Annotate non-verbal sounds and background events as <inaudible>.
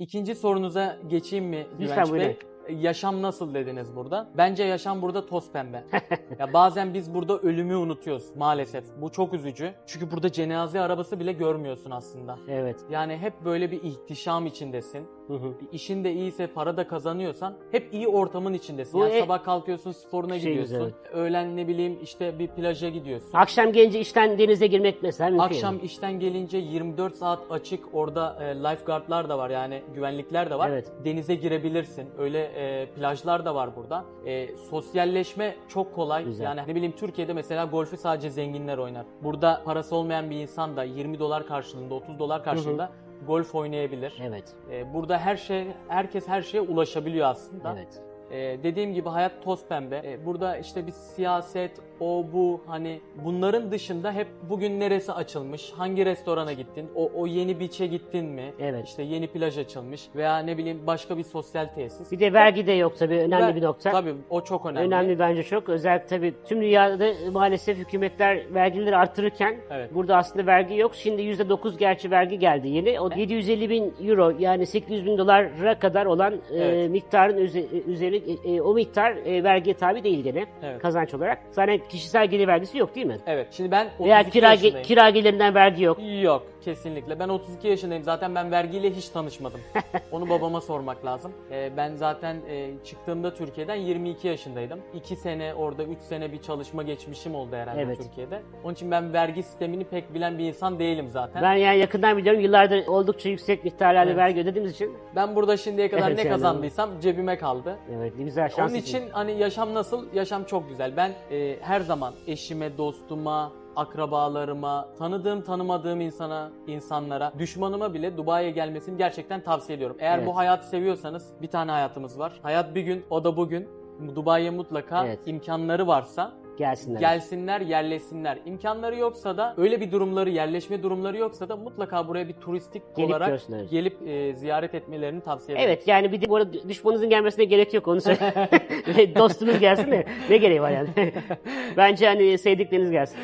İkinci sorunuza geçeyim mi Lütfen Güvenç buyurun. Yaşam nasıl dediniz burada? Bence yaşam burada toz pembe. ya bazen biz burada ölümü unutuyoruz maalesef. Bu çok üzücü. Çünkü burada cenaze arabası bile görmüyorsun aslında. Evet. Yani hep böyle bir ihtişam içindesin. Hı hı. İşin de iyiyse, para da kazanıyorsan hep iyi ortamın içindesin. Bu yani e- sabah kalkıyorsun, sporuna Şey gidiyorsun. Öğlen ne bileyim işte bir plaja gidiyorsun. Akşam gelince işten denize girmek mesela mümkün. Akşam işten gelince 24 saat açık orada e, lifeguardlar da var yani güvenlikler de var. Evet. Denize girebilirsin. Öyle e, plajlar da var burada. E, sosyalleşme çok kolay. Güzel. Yani ne bileyim Türkiye'de mesela golfü sadece zenginler oynar. Burada parası olmayan bir insan da 20 dolar karşılığında 30 dolar karşılığında golf oynayabilir. Evet. E, burada her şey herkes her şeye ulaşabiliyor aslında. Evet. Ee, dediğim gibi hayat toz pembe. Ee, burada işte bir siyaset, o bu hani bunların dışında hep bugün neresi açılmış, hangi restorana gittin, o, o yeni beach'e gittin mi, Evet. işte yeni plaj açılmış veya ne bileyim başka bir sosyal tesis. Bir de vergi de yok tabii önemli Ve- bir nokta. Tabii o çok önemli. Önemli bence çok. Özellikle tabii tüm dünyada maalesef hükümetler vergileri artırırken Evet. burada aslında vergi yok. Şimdi %9 gerçi vergi geldi yeni. O 750 bin euro yani 800 bin dolara kadar olan e, Evet. miktarın üze- üzeri e, o miktar e, vergiye tabi değil gene Evet. kazanç olarak. Zaten kişisel gelir vergisi yok değil mi? Evet. Şimdi ben 32 Veya kira, kira gelirinden vergi yok. Yok kesinlikle. Ben 32 yaşındayım. Zaten ben vergiyle hiç tanışmadım. <laughs> Onu babama sormak lazım. Ee, ben zaten e, çıktığımda Türkiye'den 22 yaşındaydım. 2 sene orada 3 sene bir çalışma geçmişim oldu herhalde Evet. Türkiye'de. Onun için ben vergi sistemini pek bilen bir insan değilim zaten. Ben yani yakından biliyorum yıllardır oldukça yüksek miktarlarda Evet. vergi ödediğimiz için. Ben burada şimdiye kadar Evet, ne yani. kazandıysam cebime kaldı. Evet güzel şans Onun için hani yaşam nasıl? Yaşam çok güzel. Ben e, her zaman eşime, dostuma, akrabalarıma, tanıdığım tanımadığım insana, insanlara, düşmanıma bile Dubai'ye gelmesini gerçekten tavsiye ediyorum. Eğer Evet. bu hayatı seviyorsanız bir tane hayatımız var. Hayat bir gün, o da bugün. Dubai'ye mutlaka Evet. imkanları varsa gelsinler. gelsinler, yerleşsinler. İmkanları yoksa da öyle bir durumları, yerleşme durumları yoksa da mutlaka buraya bir turistik Gelip olarak görsünler. gelip e, ziyaret etmelerini tavsiye ederim. Evet yani bir de bu arada düşmanınızın gelmesine gerek yok onu söyle. <laughs> <laughs> Dostunuz gelsin de ne gereği var yani. <laughs> Bence hani sevdikleriniz gelsin.